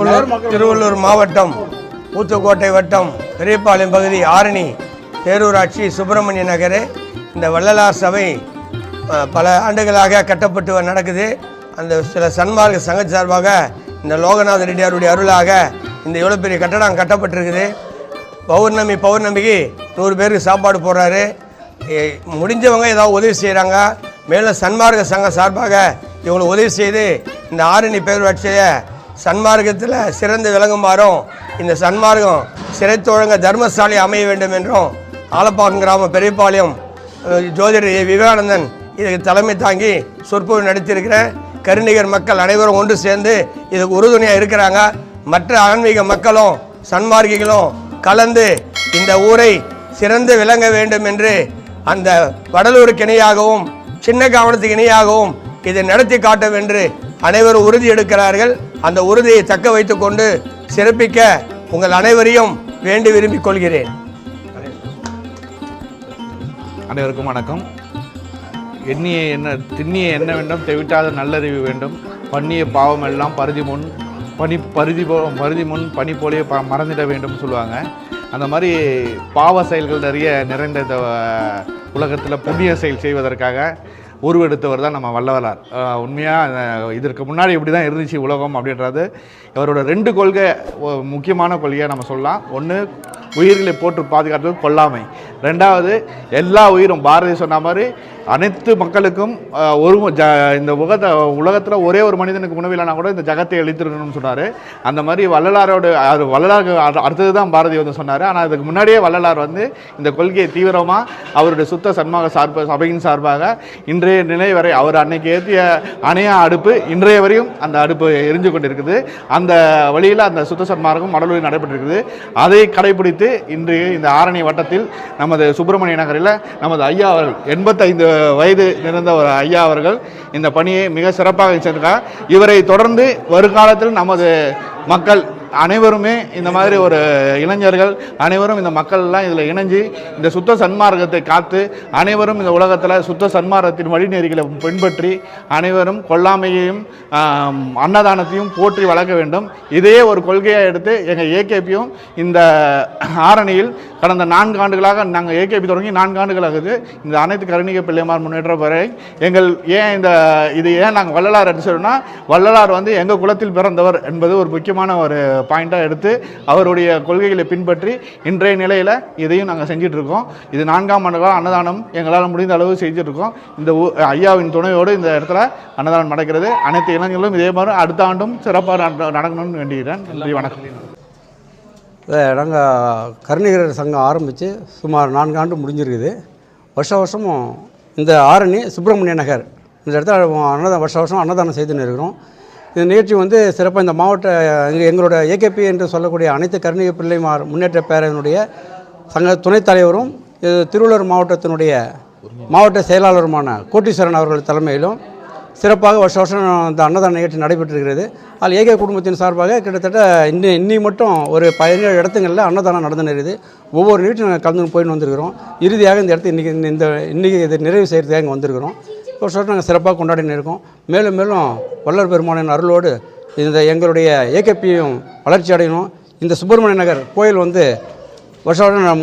திருவள்ளூர் மாவட்டம் ஊத்துக்கோட்டை வட்டம் பெரியபாளையம் பகுதி ஆரணி பேரூராட்சி சுப்பிரமணிய நகர். இந்த வள்ளலார் சபை பல ஆண்டுகளாக கட்டப்பட்டு நடக்குது. அந்த சில சன்மார்க்க சங்க சார்பாக இந்த லோகநாத ரெட்டியாருடைய அருளாக இந்த எவ்வளோ பெரிய கட்டடம் கட்டப்பட்டிருக்குது. பௌர்ணமி பௌர்ணமிக்கு நூறு பேருக்கு சாப்பாடு போடுறாரு. முடிஞ்சவங்க ஏதாவது உதவி செய்கிறாங்க மேலும் சன்மார்க்க சங்கம் சார்பாக இவங்களை உதவி செய்து இந்த ஆரணி பேரூராட்சியை சன்மார்க்கத்தில் சிறந்து விளங்குமாறும் இந்த சன்மார்க்கம் சிறைத்தொழங்க தர்மசாலை அமைய வேண்டும் என்றும் ஆலப்பாக்கம் கிராமம் பெரியபாளையம் அஹ், ஜோதிடர் ஏ. விவேகானந்தன் இதுக்கு தலைமை தாங்கி சொற்பொழிவு நடத்தியிருக்கிற கருணிகர் மக்கள் அனைவரும் ஒன்று சேர்ந்து இதுக்கு உறுதுணையாக இருக்கிறாங்க மற்ற ஆன்மீக மக்களும் சன்மார்க்கிகளும் கலந்து இந்த ஊரை சிறந்து விளங்க வேண்டும் என்று அந்த வடலூருக்கு இணையாகவும் சின்ன கவனத்துக்கு இணையாகவும் இதை நடத்தி காட்டும் என்று அனைவரும் உறுதி எடுக்கிறார்கள். அந்த உறுதியை தக்க வைத்துக் கொண்டு சிறப்பிக்க உங்கள் அனைவரையும் வேண்டி விரும்பிக் கொள்கிறேன். அனைவருக்கும் வணக்கம். எண்ணிய என்ன திண்ணிய என்ன வேண்டும்? தெவிட்டாத நல்லறிவு வேண்டும். பண்ணிய பாவம் எல்லாம் பருதி முன் பனி பருதி போ பருதி முன் பனி போலே ப மறந்துட வேண்டும் சொல்லுவாங்க. அந்த மாதிரி பாவ செயல்கள் நிறைய நிறைந்த உலகத்தில் புண்ணிய செயல் செய்வதற்காக உருவெடுத்தவர் தான் நம்ம வல்லவரார். உண்மையாக இதற்கு முன்னாடி இப்படி தான் இருந்துச்சு உலகம் அப்படின்றது. இவரோட ரெண்டு கொள்கை முக்கியமான கொள்கையை நம்ம சொல்லலாம். ஒன்று உயிர்களை போட்டு பாதுகாத்தது கொல்லாமை. ரெண்டாவது எல்லா உயிரும் பாரதி சொன்ன மாதிரி அனைத்து மக்களுக்கும் ஒரு ஜ இந்த உலகத்தை உலகத்தில் ஒரே ஒரு மனிதனுக்கு உணவில்லைனா கூட இந்த ஜகத்தை எழுத்திருக்கணும்னு சொன்னார். அந்த மாதிரி வள்ளலாரோட அது வள்ளலாருக்கு அடுத்தது தான் பாரதி வந்து சொன்னார். ஆனால் அதுக்கு முன்னாடியே வள்ளலார் வந்து இந்த கொள்கையை தீவிரமாக அவருடைய சுத்த சன்மாக சார்பு சபையின் சார்பாக இன்றைய நிலை வரை அவர் அன்னைக்கு ஏற்றிய அணையா அடுப்பு இன்றைய வரையும் அந்த அடுப்பு எரிஞ்சு கொண்டிருக்குது. அந்த வழியில் அந்த சுத்த சன்மார்க்கம் மடலூரில் நடைபெற்றிருக்குது. அதை கடைபிடித்து இன்று இந்த ஆரணி வட்டத்தில் நமது சுப்பிரமணிய நகரில் நமது ஐயா அவர்கள் எண்பத்தைந்து வயது நிறைந்த ஒரு ஐயா அவர்கள் இந்த பணியை மிக சிறப்பாக செஞ்சிருக்காங்க. இவரை தொடர்ந்து வருங்காலத்தில் நமது மக்கள் அனைவருமே இந்த மாதிரி ஒரு இளைஞர்கள் அனைவரும் இந்த மக்கள் எல்லாம் இதில் இணைஞ்சு இந்த சுத்த சன்மார்க்கத்தை காத்து அனைவரும் இந்த உலகத்தில் சுத்த சன்மார்க்கத்தின் வழிநெறிகளை பின்பற்றி அனைவரும் கொல்லாமையையும் அன்னதானத்தையும் போற்றி வளர்க்க வேண்டும். இதையே ஒரு கொள்கையாக எடுத்து எங்கள் ஏகேபியும் இந்த ஆரணியில் கடந்த நான்கு ஆண்டுகளாக நாங்கள் ஏகேபி தொடங்கி நான்கு ஆண்டுகள் ஆகுது. இந்த அனைத்து கருணிக பிள்ளைமார் முன்னேற்ற வரை எங்கள் ஏன் இந்த இது ஏன் நாங்கள் வள்ளலார் எடுத்து சொல்றோம்னா வள்ளலார் வந்து எங்கள் குலத்தில் பிறந்தவர் என்பது ஒரு முக்கியமான ஒரு பாயிண்டாக எடுத்து அவருடைய கொள்கைகளை பின்பற்றி இன்றைய நிலையில் இதையும் நாங்கள் செஞ்சிட்ருக்கோம். இது நான்காம் ஆண்டுகளாக அன்னதானம் எங்களால் முடிந்த அளவு செஞ்சிட்ருக்கோம். இந்த ஊ- ஐயாவின் துணையோடு இந்த இடத்துல அன்னதானம் நடக்கிறது. அனைத்து இளைஞர்களும் இதே மாதிரி அடுத்த ஆண்டும் சிறப்பாக நடக்கணும்னு வேண்டுகிறேன் நன்றி வணக்கம். நாங்கள் கருணிகரர் சங்கம் ஆரம்பித்து சுமார் நான்கு ஆண்டு முடிஞ்சிருக்குது. வருஷ வருஷமும் இந்த ஆரணி சுப்பிரமணிய நகர். இந்த இடத்துல அன்னதானம் வருஷ வருஷம் அன்னதானம் செய்துன்னு இருக்கிறோம். இந்த நிகழ்ச்சி வந்து சிறப்பாக இந்த மாவட்ட எங்கள் எங்களோட ஏகேபி என்று சொல்லக்கூடிய அனைத்து கருணிக பிள்ளைமார் முன்னேற்ற பேரனுடைய சங்க துணைத் தலைவரும் இது திருவள்ளூர் மாவட்டத்தினுடைய மாவட்ட செயலாளருமான கோட்டீஸ்வரன் அவர்கள் தலைமையிலும் சிறப்பாக வருஷ வருஷம் இந்த அன்னதான நிகழ்ச்சி நடைபெற்றிருக்கிறது. அதில் ஏகே குடும்பத்தின் சார்பாக கிட்டத்தட்ட இன்னி இன்னி மட்டும் ஒரு பதினேழு இடத்துங்களில் அன்னதானம் நடந்துன்னு இருக்குது ஒவ்வொரு நிகழ்ச்சி நாங்கள் கலந்து போயின்னு வந்திருக்கிறோம். இறுதியாக இந்த இடத்துக்கு இன்றைக்கி இந்த இன்றைக்கி இது நிறைவு செய்கிறதுக்காக இங்கே வந்திருக்கிறோம். வருஷ வருஷம் நாங்கள் சிறப்பாக கொண்டாடின்னு இருக்கோம். மேலும் மேலும் வல்லர் பெருமானின் அருளோடு இந்த எங்களுடைய ஏகேபியும் வளர்ச்சி அடையணும். இந்த சுப்பிரமணிய நகர் கோயில் வந்து வருஷம் வருஷம்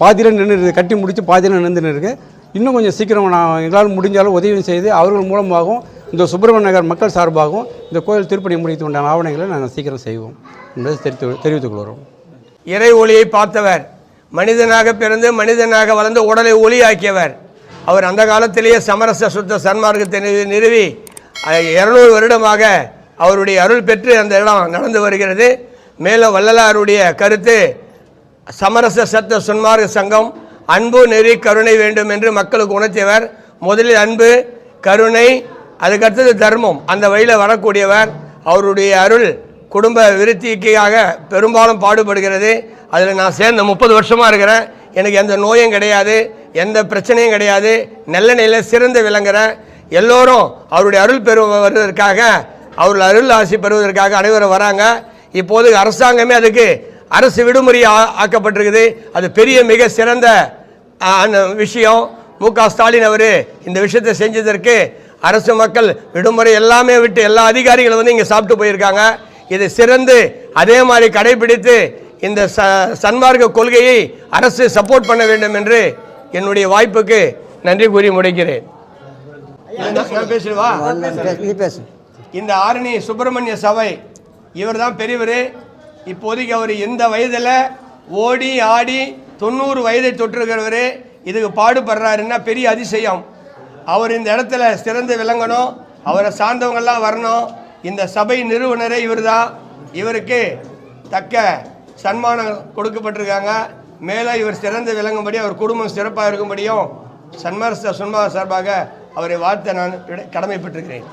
பாதியில் நின்று கட்டி முடித்து பாதியில் நின்று இருக்கு இன்னும் கொஞ்சம் சீக்கிரம் நான் எங்களால் முடிஞ்சாலும் உதவியும் செய்து அவர்கள் மூலமாகவும் இந்த சுப்பிரமணிய நகர் மக்கள் சார்பாகவும் இந்த கோயில் திருப்பணி முடித்து உண்டான ஆவணங்களை நாங்கள் சீக்கிரம் செய்வோம் என்பதை தெரிவித்து தெரிவித்துக் கொள்கிறோம். இறை ஒளியை பார்த்தவர் மனிதனாக பிறந்து மனிதனாக வளர்ந்து உடலை ஒளியாக்கியவர். அவர் அந்த காலத்திலேயே சமரச சுத்த சன்மார்க்கத்தை நிறுவி இருநூறு வருடமாக அவருடைய அருள் பெற்று அந்த இடம் நடந்து வருகிறது. மேலும் வள்ளலாருடைய கருத்து சமரச சத்த சன்மார்க்க சங்கம் அன்பு நெறி கருணை வேண்டும் என்று மக்களுக்கு உணர்த்தியவர். முதலில் அன்பு கருணை அதுக்கடுத்தது தர்மம். அந்த வழியில் வரக்கூடியவர் அவருடைய அருள் குடும்ப விருத்திக்காக பெரும்பாலும் பாடுபடுகிறது. அதில் நான் சேர்ந்த முப்பது வருஷமாக இருக்கிறேன். எனக்கு எந்த நோயும் கிடையாது. எந்த பிரச்சனையும் கிடையாது. நல்ல நிலையில் சிறந்து விளங்குற எல்லோரும் அவருடைய அருள் பெறு வருவதற்காக அவர்கள் அருள் ஆசி பெறுவதற்காக அனைவரும் வராங்க. இப்போது அரசாங்கமே அதுக்கு அரசு விடுமுறை ஆ- ஆக்கப்பட்டிருக்குது. அது பெரிய மிக சிறந்த அந்த விஷயம். மு. க. ஸ்டாலின் அவர் இந்த விஷயத்தை செஞ்சதற்கு அரசு மக்கள் விடுமுறை எல்லாமே விட்டு எல்லா அதிகாரிகளும் வந்து இங்கே சாப்பிட்டு போயிருக்காங்க. இதை சிறந்து அதே மாதிரி கடைபிடித்து இந்த ச சன்மார்க்க கொள்கையை அரசு சப்போர்ட் பண்ண வேண்டும் என்று என்னுடைய வாய்ப்புக்கு நன்றி கூறி முடிக்கிறேன். பேசுவா இந்த ஆரணி சுப்பிரமணிய சபை இவர் தான் பெரியவர். இப்போதைக்கு அவர் எந்த வயதில் ஓடி ஆடி தொண்ணூறு வயதை தொட்டிருக்கிறவர். இதுக்கு பாடுபடுறாருன்னா பெரிய அதிசயம். அவர் இந்த இடத்துல சிறந்து விளங்கணும். அவரை சார்ந்தவங்கெல்லாம் வரணும். இந்த சபை நிறுவனரே இவர் தான் இவருக்கு தக்க சன்மானம் கொடுக்கப்பட்டிருக்காங்க. மேலே இவர் சிறந்து விளங்கும்படி அவர் குடும்பம் சிறப்பாக இருக்கும்படியும் சன்மரச சுன்மா சார்பாக அவரை வாழ்த்த நான் கடமைப்பட்டிருக்கிறேன்.